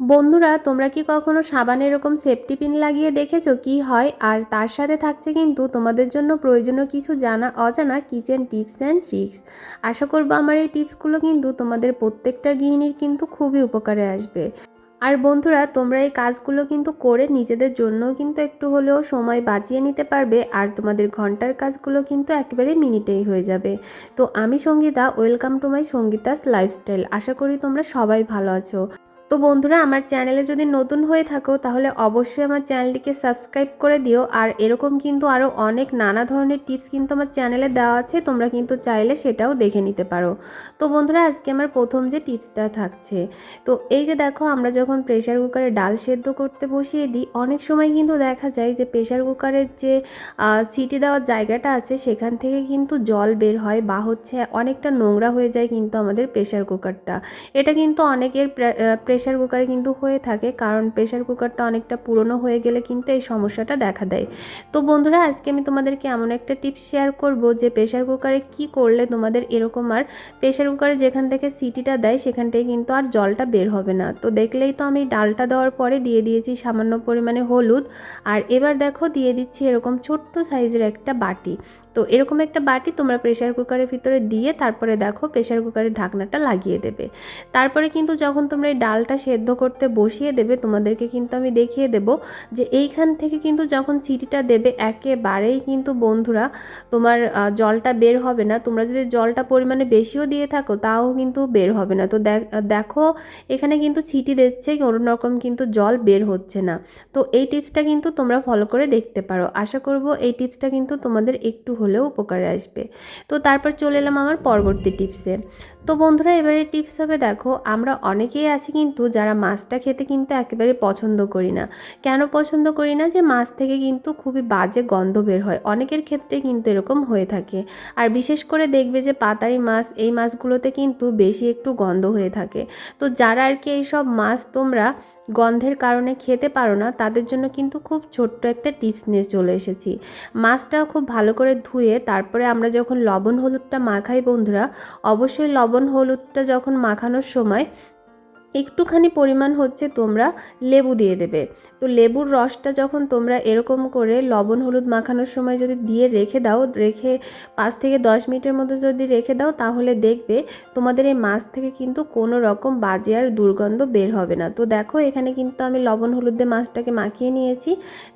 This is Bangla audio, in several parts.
বন্ধুরা, তোমরা কি কখনো সাবানে এরকম সেফটি পিন লাগিয়ে দেখেছ? কি হয়? আর তার সাথে থাকছে কিন্তু তোমাদের জন্য প্রয়োজনীয় কিছু জানা, অজানা কিচেন টিপস অ্যান্ড ট্রিক্স আশা করব আমার এই টিপসগুলো কিন্তু তোমাদের প্রত্যেকটা গৃহিণীর কিন্তু খুবই উপকারে আসবে। আর বন্ধুরা, তোমরা এই কাজগুলো কিন্তু করে নিজেদের জন্যও কিন্তু একটু হলেও সময় বাঁচিয়ে নিতে পারবে, আর তোমাদের ঘণ্টার কাজগুলো কিন্তু একেবারে মিনিটেই হয়ে যাবে। তো আমি Sangeeta welcome to my Sangeeta's lifestyle আশা করি তোমরা সবাই ভালো আছো। তো বন্ধুরা, আমার চ্যানেলে যদি নতুন হয়ে থাকো, তাহলে অবশ্যই আমার চ্যানেলটিকে সাবস্ক্রাইব করে দিও। আর এরকম কিন্তু আরও অনেক নানা ধরনের টিপস কিন্তু আমার চ্যানেলে দেওয়া আছে, তোমরা কিন্তু চাইলে সেটাও দেখে নিতে পারো। তো বন্ধুরা, আজকে আমার প্রথম যে টিপসটা থাকছে, তো এই যে দেখো, আমরা যখন প্রেশার কুকারে ডাল সেদ্ধ করতে বসিয়ে দিই, অনেক সময় কিন্তু দেখা যায় যে প্রেশার কুকারের যে সিটি দেওয়ার জায়গাটা আছে, সেখান থেকে কিন্তু জল বের হয় বা হচ্ছে অনেকটা নোংরা হয়ে যায় কিন্তু আমাদের প্রেশার কুকারটা। এটা কিন্তু অনেকের প্রেশার কুকারে কিন্তু হয়ে থাকে। কারণ প্রেশার কুকারটা অনেকটা পুরনো হয়ে গেলে কিন্তু এই সমস্যাটা দেখা দেয়। তো বন্ধুরা, আজকে আমি তোমাদেরকে এমন একটা টিপস শেয়ার করব যে প্রেশার কুকারে কি করলে তোমাদের এরকম আর প্রেশার কুকারে যেখান থেকে সিটিটা দেয় সেখান থেকে কিন্তু আর জলটা বের হবে না। তো দেখলেই তো আমি ডালটা দেওয়ার পরে দিয়ে দিয়েছি সামান্য পরিমাণে হলুদ। আর এবার দেখো, দিয়ে দিচ্ছি এরকম ছোট্ট সাইজের একটা বাটি। তো এরকম একটা বাটি তোমরা প্রেশার কুকারের ভিতরে দিয়ে তারপরে দেখো প্রেশার কুকারের ঢাকনাটা লাগিয়ে দেবে। তারপরে কিন্তু যখন তোমরা এই ডালটা সেদ্ধ করতে বসিয়ে দেবে, তোমাদেরকে কিন্তু আমি দেখিয়ে দেব যে এইখান থেকে কিন্তু যখন সিটিটা দেবে, একেবারেই কিন্তু বন্ধুরা তোমার জলটা বের হবে না। তোমরা যদি জলটা পরিমাণে বেশিও দিয়ে থাকো, তাও কিন্তু বের হবে না। তো দেখো, এখানে কিন্তু সিটি দিচ্ছে, কোনো রকম কিন্তু জল বের হচ্ছে না। তো এই টিপসটা কিন্তু তোমরা ফলো করে দেখতে পারো। আশা করব এই টিপসটা কিন্তু তোমাদের একটু হলেও উপকারে আসবে। তো তারপর চলে এলাম আমার পরবর্তী টিপসে। তো বন্ধুরা, এবারে টিপস হবে দেখো, আমরা অনেকেই আছি কিন্তু যারা মাছটা খেতে কিন্তু একেবারে পছন্দ করি না। কেন পছন্দ করি না? যে মাছ থেকে কিন্তু খুবই বাজে গন্ধ বের হয়। অনেকের ক্ষেত্রে কিন্তু এরকম হয়ে থাকে। আর বিশেষ করে দেখবে যে পাতারি মাছ, এই মাছগুলোতে কিন্তু বেশি একটু গন্ধ হয়ে থাকে। তো যারা আর কি এইসব মাছ তোমরা গন্ধের কারণে খেতে পারো না, তাদের জন্য কিন্তু খুব ছোট্ট একটা টিপস নিয়ে চলে এসেছি। মাছটা খুব ভালো করে ধুয়ে তারপরে আমরা যখন লবণ হলুদটা মাখাই বন্ধুরা, অবশ্যই লবণ হলুদটা যখন মাখানোর সময় একটুখানি পরিমাণ হচ্ছে তোমরা লেবু দিয়ে দেবে। তো লেবুর রসটা যখন তোমরা এরকম করে লবণ হলুদ মাখানোর সময় যদি দিয়ে রেখে দাও, রেখে পাঁচ থেকে দশ মিনিটের মধ্যে যদি রেখে দাও, তাহলে দেখবে তোমাদের এই মাছ থেকে কিন্তু কোনো রকম বাজে আর দুর্গন্ধ বের হবে না। তো দেখো, এখানে কিন্তু আমি লবণ হলুদ মাছটাকে মাখিয়ে নিয়েছি।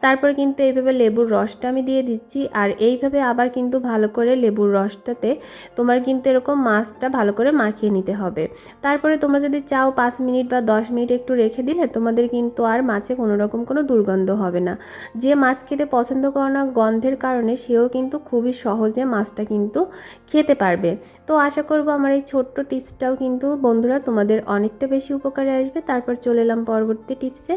তারপর কিন্তু এইভাবে লেবুর রসটা আমি দিয়ে দিচ্ছি। আর এইভাবে আবার কিন্তু ভালো করে লেবুর রসটাতে তোমার কিন্তু এরকম মাছটা ভালো করে মাখিয়ে নিতে হবে। তারপরে তোমরা যদি চাও পাঁচ মিনিট বা দশ মিনিট একটু রেখে দিলে তোমাদের কিন্তু আর মাছে কোনো রকম কোনো দুর্গন্ধ হবে না। যে মাছ খেতে পছন্দ করে না গন্ধের কারণে সেও কিন্তু খুবই সহজে মাছটা কিন্তু খেতে পারবে। তো আশা করব আমার এই ছোট্ট টিপসটাও কিন্তু বন্ধুরা তোমাদের অনেকটা বেশি উপকারে আসবে। তারপর চলে এলাম পরবর্তী টিপসে।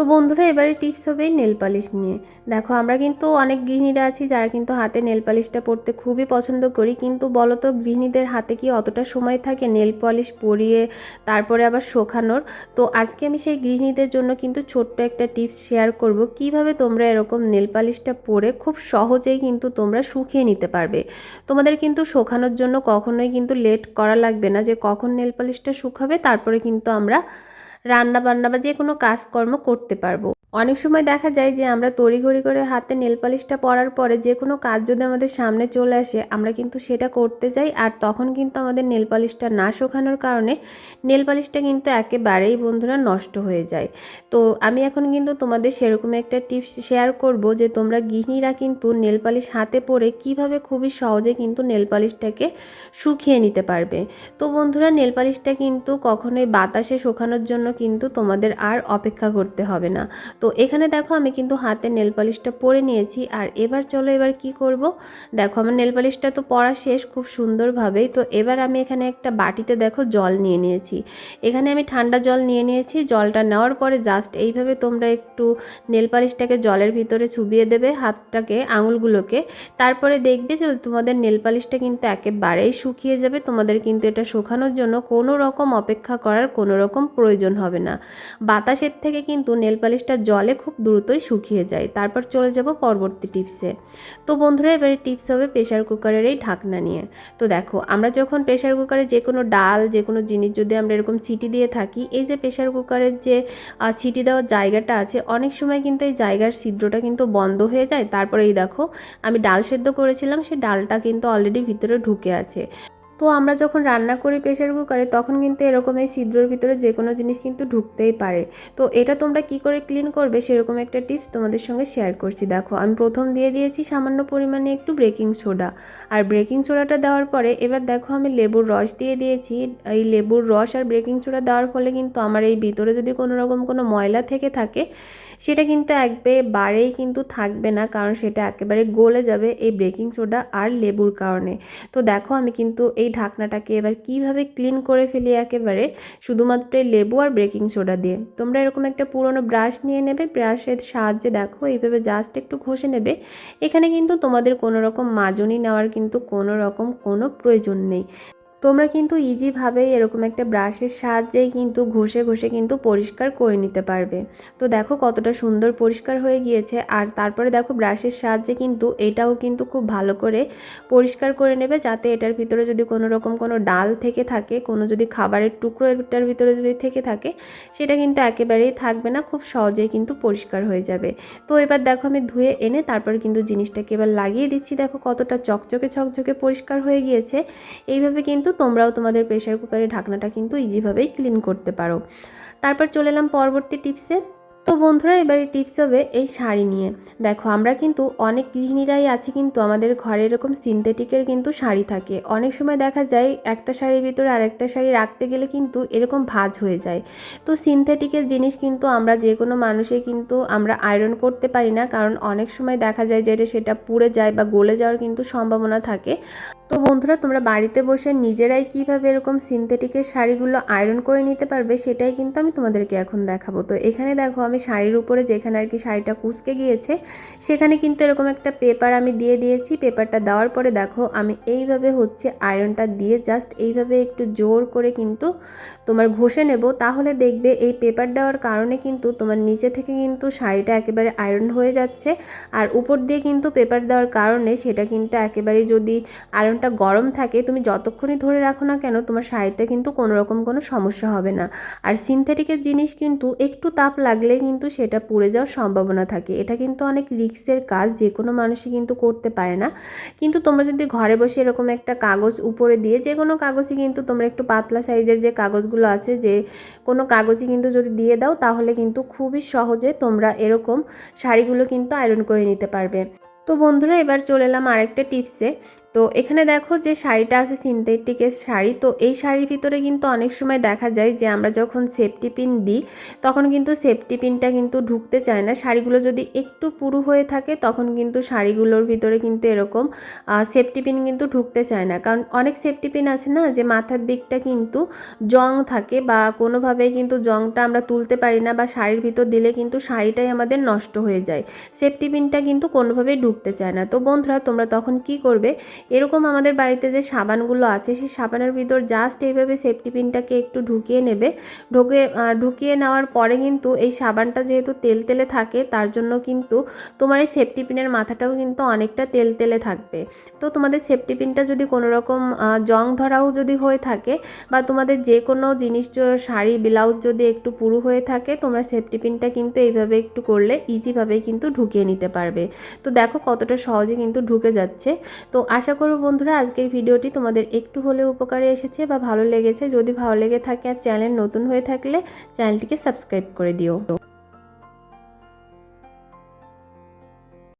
তো বন্ধুরা, এবারে টিপস হবে নেল পালিশ নিয়ে। দেখো, আমরা কিন্তু অনেক গৃহিণীরা আছি, যারা কিন্তু হাতে নেল পালিশটা পরতে খুবই পছন্দ করি। কিন্তু বলো তো গৃহিণীদের হাতে কি অতটা সময় থাকে নেল পালিশ পরিয়ে, তারপরে আবার শোখানোর তো আজকে আমি সেই গৃহিণীদের জন্য কিন্তু ছোট্ট একটা টিপস শেয়ার করব, কীভাবে তোমরা এরকম নেল পালিশটা পরে খুব সহজেই কিন্তু তোমরা শুকিয়ে নিতে পারবে। তোমাদের কিন্তু শোখানোর জন্য কখনোই কিন্তু লেট করা লাগবে না যে কখন নেল পালিশটা শুকাবে, তারপরে কিন্তু আমরা রান্না বান্না বা যে কোনো কাজকর্ম করতে পারব। অনেক সময় দেখা যায় যে আমরা তড়িঘড়ি করে হাতে নেল পালিশটা পরার পরে যে কোনো কাজ যদি আমাদের সামনে চলে আসে, আমরা কিন্তু সেটা করতে যাই আর তখন কিন্তু আমাদের নেল পালিশটা না শোকানোর কারণে নেল পালিশটা কিন্তু একেবারেই বন্ধুরা নষ্ট হয়ে যায়। তো আমি এখন কিন্তু তোমাদের সেরকম একটা টিপস শেয়ার করব যে তোমরা গৃহিণীরা কিন্তু নেল পালিশ হাতে পরে কীভাবে খুবই সহজে কিন্তু নেল পালিশটাকে শুকিয়ে নিতে পারবে। তো বন্ধুরা, নেল পালিশটা কিন্তু কখনোই বাতাসে শোকানোর জন্য কিন্তু তোমাদের আর অপেক্ষা করতে হবে না। তো এখানে দেখো আমি কিন্তু হাতে নেল পালিশটা পরে নিয়েছি। আর এবার চলো এবার কি করব? দেখো আমার নেল পালিশটা তো পরা শেষ খুব সুন্দরভাবেই। তো এবার আমি এখানে একটা বাটিতে দেখো জল নিয়ে নিয়েছি। এখানে আমি ঠান্ডা জল নিয়ে নিয়েছি। জলটা নেওয়ার পরে জাস্ট এইভাবে তোমরা একটু নেল পালিশটাকে জলের ভিতরে চুবিয়ে দেবে হাতটাকে, আঙুলগুলোকে। তারপরে দেখবে যে তোমাদের নেল পালিশটা কিন্তু একেবারেই শুকিয়ে যাবে। তোমাদের কিন্তু এটা শুকানোর জন্য কোনো রকম অপেক্ষা করার কোনো রকম প্রয়োজন হবে না। বাতাসের থেকে কিন্তু নেল পালিশটা জলে খুব দ্রুতই শুকিয়ে যায়। তারপর চলে যাব পরবর্তী টিপসে। তো বন্ধুরা, এবারে টিপস হবে প্রেশার কুকারের এই ঢাকনা নিয়ে। তো দেখো, আমরা যখন প্রেশার কুকারে যে কোনো ডাল যে কোনো জিনিস যদি আমরা এরকম সিটি দিয়ে থাকি, এই যে প্রেশার কুকারের যে সিটি দেওয়ার জায়গাটা আছে, অনেক সময় কিন্তু এই জায়গার ছিদ্রটা কিন্তু বন্ধ হয়ে যায়। তারপরে এই দেখো, আমি ডাল সেদ্ধ করেছিলাম সেই ডালটা কিন্তু অলরেডি ভিতরে ঢুকে আছে। তো আমরা যখন রান্না করি প্রেশার কুকারে, তখন কিন্তু এরকম এই ছিদ্রর ভিতরে যে কোনো জিনিস কিন্তু ঢুকতেই পারে। তো এটা তোমরা কি করে ক্লিন করবে সেরকম একটা টিপস তোমাদের সঙ্গে শেয়ার করছি। দেখো, আমি প্রথম দিয়ে দিয়েছি সামান্য পরিমাণে একটু বেকিং সোডা আর বেকিং সোডাটা দেওয়ার পরে, এবার দেখো আমি লেবুর রস দিয়ে দিয়েছি। এই লেবুর রস আর বেকিং সোডা দেওয়ার ফলে কিন্তু আমার এই ভিতরে যদি কোনো রকম কোনো ময়লা থেকে থাকে সেটা কিন্তু একবারেই কিন্তু থাকবে না, কারণ সেটা একেবারে গলে যাবে এই বেকিং সোডা আর লেবুর কারণে। তো দেখো আমি কিন্তু এই ঢাকনাটাকে এবার কীভাবে ক্লিন করে ফেলি একেবারে, শুধুমাত্র লেবু আর বেকিং সোডা দিয়ে। তোমরা এরকম একটা পুরনো ব্রাশ নিয়ে নেবে, ব্রাশের সাহায্যে দেখো, এইভাবে জাস্ট একটু ঘষে নেবে। এখানে কিন্তু তোমাদের কোনো রকম মাজনি নেওয়ার কিন্তু কোনো রকম কোনো প্রয়োজন নেই। তোমরা কিন্তু ইজিভাবেই এরকম একটা ব্রাশের সাহায্যেই কিন্তু ঘষে ঘষে কিন্তু পরিষ্কার করে নিতে পারবে। তো দেখো কতটা সুন্দর পরিষ্কার হয়ে গিয়েছে। আর তারপরে দেখো ব্রাশের সাহায্যে কিন্তু এটাও কিন্তু খুব ভালো করে পরিষ্কার করে নেবে, যাতে এটার ভিতরে যদি কোনো রকম কোনো ডাল থেকে থাকে, কোনো যদি খাবারের টুকরো এটার ভিতরে যদি থেকে থাকে, সেটা কিন্তু একেবারেই থাকবে না, খুব সহজেই কিন্তু পরিষ্কার হয়ে যাবে। তো এবার দেখো আমি ধুয়ে এনে তারপর কিন্তু জিনিসটাকে এবার লাগিয়ে দিচ্ছি। দেখো কতটা চকচকে চকচকে পরিষ্কার হয়ে গিয়েছে। এইভাবে কিন্তু তোমরাও তোমাদের প্রেশার কুকারের ঢাকনাটা কিন্তু ইজিভাবেই ক্লিন করতে পারো। তারপর চলে এলাম পরবর্তী টিপসে তো বন্ধুরা, এবারে টিপস হবে এই শাড়ি নিয়ে। দেখো, আমরা কিন্তু অনেক গৃহিণীরাই আছি কিন্তু আমাদের ঘরে এরকম সিনথেটিকের কিন্তু শাড়ি থাকে। অনেক সময় দেখা যায় একটা শাড়ির ভিতরে আরেকটা শাড়ি রাখতে গেলে কিন্তু এরকম ভাজ হয়ে যায়। তো সিনথেটিকের জিনিস কিন্তু আমরা যে কোনো মানুষে কিন্তু আমরা আয়রন করতে পারি না, কারণ অনেক সময় দেখা যায় যে সেটা পুড়ে যায় বা গলে যাওয়ার কিন্তু সম্ভাবনা থাকে। তো বন্ধুরা, তোমরা বাড়িতে বসে নিজেরাই কীভাবে এরকম সিনথেটিকের শাড়িগুলো আয়রন করে নিতে পারবে সেটাই কিন্তু আমি তোমাদেরকে এখন দেখাবো। তো এখানে দেখো, আমি শাড়ির উপরে যেখানে আর কি শাড়িটা কুচকে গিয়েছে, সেখানে কিন্তু এরকম একটা পেপার আমি দিয়ে দিয়েছি। পেপারটা দেওয়ার পরে দেখো, আমি এইভাবে হচ্ছে আয়রনটা দিয়ে জাস্ট এইভাবে একটু জোর করে কিন্তু তোমার ঘষে নেব। তাহলে দেখবে এই পেপার দেওয়ার কারণে কিন্তু তোমার নিচে থেকে কিন্তু শাড়িটা একেবারে আয়রন হয়ে যাচ্ছে। আর উপর দিয়ে কিন্তু পেপার দেওয়ার কারণে সেটা কিন্তু একেবারে যদি আয়রনটা গরম থাকে, তুমি যতক্ষণই ধরে রাখো না কেন, তোমার শাড়িতে কিন্তু কোনো রকম কোনো সমস্যা হবে না। আর সিনথেটিকের জিনিস কিন্তু একটু তাপ লাগলে কিন্তু সেটা পুড়ে যাওয়ার সম্ভাবনা থাকে। এটা কিন্তু অনেক রিক্সের কাজ যে কোনো মানুষই কিন্তু করতে পারে না। কিন্তু তোমরা যদি ঘরে বসে এরকম একটা কাগজ উপরে দিয়ে যে কোনো কাগজই কিন্তু তোমরা একটু পাতলা সাইজের যে কাগজগুলো আছে, যে কোনো কাগজই কিন্তু যদি দিয়ে দাও, তাহলে কিন্তু খুবই সহজে তোমরা এরকম শাড়িগুলো কিন্তু আয়রন করে নিতে পারবে। তো বন্ধুরা, এবার চলে এলাম আরেকটা টিপসে তো এখানে দেখো যে শাড়িটা আছে সিনথেটিকের শাড়ি, তো এই শাড়ির ভিতরে কিন্তু অনেক সময় দেখা যায় যে আমরা যখন সেফটি পিন দিই, তখন কিন্তু সেফটি পিনটা কিন্তু ঢুকতে চায় না। শাড়িগুলো যদি একটু পুরু হয়ে থাকে, তখন কিন্তু শাড়িগুলোর ভিতরে কিন্তু এরকম সেফটি পিন কিন্তু ঢুকতে চায় না। কারণ অনেক সেফটি পিন আছে না যে মাথার দিকটা কিন্তু জং থাকে বা কোনোভাবেই কিন্তু জংটা আমরা তুলতে পারি না বা শাড়ির ভিতর দিলে কিন্তু শাড়িটাই আমাদের নষ্ট হয়ে যায়। সেফটি পিনটা কিন্তু কোনোভাবেই ঢুকতে চায় না। তো বন্ধুরা, তোমরা তখন কি করবে? এরকম আমাদের বাড়িতে যে সাবানগুলো আছে, সেই সাবানের ভিতর জাস্ট এইভাবে সেফটি পিনটাকে একটু ঢুকিয়ে নেবে। ঢুকে ঢুকিয়ে নেওয়ার পরে কিন্তু এই সাবানটা যেহেতু তেল তেলে থাকে, তার জন্য কিন্তু তোমার এই সেফটি পিনের মাথাটাও কিন্তু অনেকটা তেল তেলে থাকবে। তো তোমাদের সেফটি পিনটা যদি কোনো রকম জং ধরাও যদি হয়ে থাকে বা তোমাদের যে কোনো জিনিস শাড়ি ব্লাউজ যদি একটু পুরু হয়ে থাকে, তোমরা সেফটি পিনটা কিন্তু এইভাবে একটু করলে ইজিভাবে কিন্তু ঢুকিয়ে নিতে পারবে। তো দেখো কতটা সহজে কিন্তু ঢুকে যাচ্ছে। তো আশা করব বন্ধুরা আজকের ভিডিওটি তোমাদের একটু হলেও উপকারে এসেছে বা ভালো লেগেছে। যদি ভালো লেগে থাকে আর চ্যানেল নতুন হয়ে থাকলে চ্যানেলটিকে সাবস্ক্রাইব করে দিও।